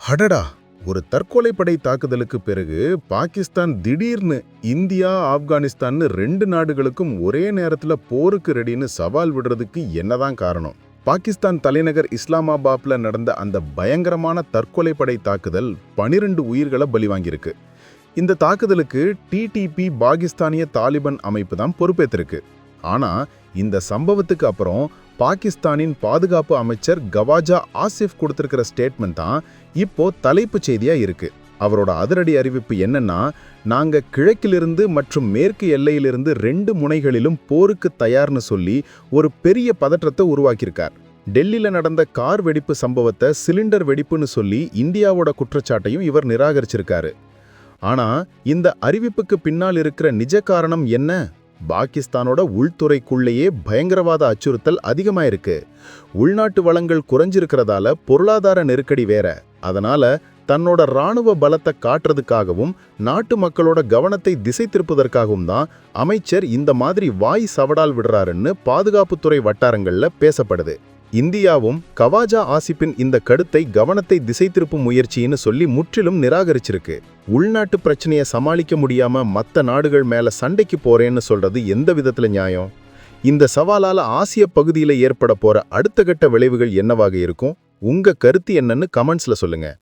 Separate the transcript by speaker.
Speaker 1: அடடா ஒரு தற்கொலைப்படை தாக்குதலுக்கு பிறகு பாகிஸ்தான் திடீர்னு இந்தியா ஆப்கானிஸ்தான்னு ரெண்டு நாடுகளுக்கும் ஒரே நேரத்தில் போருக்கு ரெடின்னு சவால் விடுறதுக்கு என்னதான் காரணம்? பாகிஸ்தான் தலைநகர் இஸ்லாமாபாத்ல நடந்த அந்த பயங்கரமான தற்கொலைப்படை தாக்குதல் 12 உயிர்களை பலி வாங்கியிருக்கு இந்த தாக்குதலுக்கு டிடிபி பாகிஸ்தானிய தாலிபன் அமைப்பு தான் பொறுப்பேற்றிருக்கு ஆனால் இந்த சம்பவத்துக்கு அப்புறம் பாகிஸ்தானின் பாதுகாப்பு அமைச்சர் கவாஜா ஆசிஃப் கொடுத்திருக்கிற ஸ்டேட்மெண்ட் தான் இப்போ தலைப்புச் செய்தியா இருக்கு. அவரோட அதிரடி அறிவிப்பு என்னன்னா நாங்க கிழக்கிலிருந்து மற்றும் மேற்கு எல்லையிலிருந்து ரெண்டு முனைகளிலும் போருக்கு தயார்னு சொல்லி ஒரு பெரிய பதற்றத்தை உருவாக்கியிருக்கார். டெல்லியில் நடந்த கார் வெடிப்பு சம்பவத்தை சிலிண்டர் வெடிப்புன்னு சொல்லி இந்தியாவோட குற்றச்சாட்டையும் இவர் நிராகரிச்சிருக்காரு. ஆனா இந்த அறிவிப்புக்கு பின்னால் இருக்கிற நிஜ காரணம் என்ன? பாகிஸ்தானோட உள்துறைக்குள்ளேயே பயங்கரவாத அச்சுறுத்தல் அதிகமாயிருக்கு. உள்நாட்டு வளங்கள் குறைஞ்சிருக்கிறதால பொருளாதார நெருக்கடி வேற. அதனால தன்னோட ராணுவ பலத்தை காட்டுறதுக்காகவும் நாட்டு மக்களோட கவனத்தை திசை திருப்புவதற்காகவும் தான் அமைச்சர் இந்த மாதிரி வாய் சவடால் விடுறாருன்னு பாதுகாப்புத்துறை வட்டாரங்களில் பேசப்படுது. இந்தியாவும் கவாஜா ஆசிப்பின் இந்த கருத்தை கவனத்தை திசை திருப்பும் முயற்சின்னு சொல்லி முற்றிலும் நிராகரிச்சிருக்கு. உள்நாட்டு பிரச்சனையை சமாளிக்க முடியாம மற்ற நாடுகள் மேல சண்டைக்கு போறேன்னு சொல்றது எந்த விதத்துல நியாயம்? இந்த சவாலால ஆசிய பகுதியில ஏற்பட போற அடுத்த கட்ட விளைவுகள் என்னவாக இருக்கும்? உங்க கருத்து என்னன்னு கமெண்ட்ஸ்ல சொல்லுங்க.